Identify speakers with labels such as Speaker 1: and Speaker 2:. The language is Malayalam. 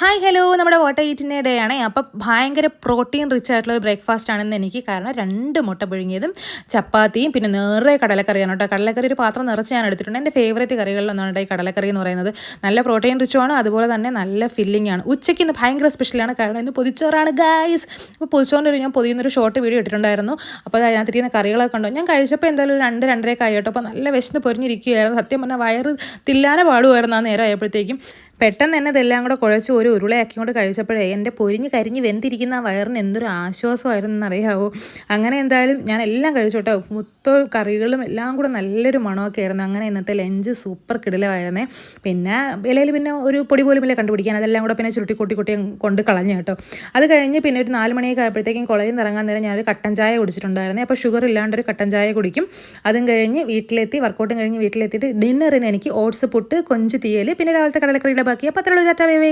Speaker 1: ഹായ് ഹലോ നമ്മുടെ വാട്ടർ ഈറ്റിന്റെ ആണ് അപ്പം ഭയങ്കര പ്രോട്ടീൻ റിച്ച് ആയിട്ടുള്ള ഒരു ബ്രേക്ക്ഫാസ്റ്റ് ആണെന്ന് എനിക്ക് കാരണം രണ്ട് മുട്ട പുഴുങ്ങിയതും ചപ്പാത്തിയും പിന്നെ നിറയെ കടലക്കറിയാണ് കേട്ടോ. കടലക്കറി ഒരു പാത്രം നിറച്ച് ഞാൻ എടുത്തിട്ടുണ്ട്. എന്റെ ഫേവറേറ്റ് കറികളിലൊന്നാണ് ഈ കടലക്കറി എന്ന് പറയുന്നത്. നല്ല പ്രോട്ടീൻ റിച്ചുമാണ് അതുപോലെ തന്നെ നല്ല ഫില്ലിംഗ് ആണ്. ഉച്ചയ്ക്ക് ഇന്ന് ഭയങ്കര സ്പെഷ്യലാണ് കാരണം ഇന്ന് പൊതിച്ചോറാണ് ഗായ്സ് അപ്പോൾ പൊതിച്ചോറിന്റെ ഒരു ഞാൻ പൊതിയുന്നൊരു ഷോർട്ട് വീഡിയോ ഇട്ടിട്ടുണ്ടായിരുന്നു. അപ്പോൾ അതിനകത്തിരിക്കുന്ന കറികളൊക്കെ ഉണ്ടോ ഞാൻ കഴിച്ചപ്പോൾ എന്തായാലും ഒരു രണ്ട് കേട്ടോ. അപ്പോൾ നല്ല വിശന്ന് പൊരിഞ്ഞിരിക്കുകയായിരുന്നു. സത്യം പറഞ്ഞാൽ വയറ് തില്ലാനെ പാടുമായിരുന്നു ആ നേരം ആയപ്പോഴത്തേക്കും. പെട്ടെന്ന് തന്നെ ഇതെല്ലാം കൂടെ കുഴച്ച് ഒരു ഉരുളയാക്കി കൊണ്ട് കഴിച്ചപ്പോഴേ എന്റെ പൊരിഞ്ഞ് കരിഞ്ഞ് വെന്തിരിക്കുന്ന ആ വയറിന് എന്തൊരു ആശ്വാസമായിരുന്നു എന്നറിയാവോ അങ്ങനെ എന്തായാലും ഞാൻ എല്ലാം കഴിച്ചു മൊത്തം കറികളും എല്ലാം കൂടെ നല്ലൊരു മണമൊക്കെ ആയിരുന്നു. അങ്ങനെ ഇന്നത്തെ ലഞ്ച് സൂപ്പർ കിടിലമായിരുന്നേ. പിന്നെ ഇലയിൽ പിന്നെ ഒരു പൊടി പോലും ഇല്ല കണ്ടുപിടിക്കാൻ. അതെല്ലാം കൂടെ പിന്നെ ചുരുട്ടി കൂട്ടി കൂട്ടി കൊണ്ട് കളഞ്ഞു കേട്ടോ. അത് കഴിഞ്ഞ് പിന്നെ ഒരു നാല് മണിയൊക്കെ ആയപ്പോഴത്തേക്കും കുളയിൽ നിന്ന് ഇറങ്ങാൻ നേരം ഞാനൊരു കട്ടൻ ചായ കുടിച്ചിട്ടുണ്ടായിരുന്നേ. അപ്പോൾ ഷുഗർ ഇല്ലാണ്ടൊരു കട്ടൻ ചായ കുടിക്കും. അതും കഴിഞ്ഞ് വീട്ടിലെത്തി വർക്കൗട്ടും കഴിഞ്ഞ് വീട്ടിലെത്തിയിട്ട് ഡിന്നറിന് എനിക്ക് ഓട്സ് പുട്ട് കൊഞ്ച് തീയൽ പിന്നെ രാവിലത്തെ കടലക്കറിയുടെ ബാക്കി. അപ്പോൾ അത്രയുള്ള ചാറ്റാ വേ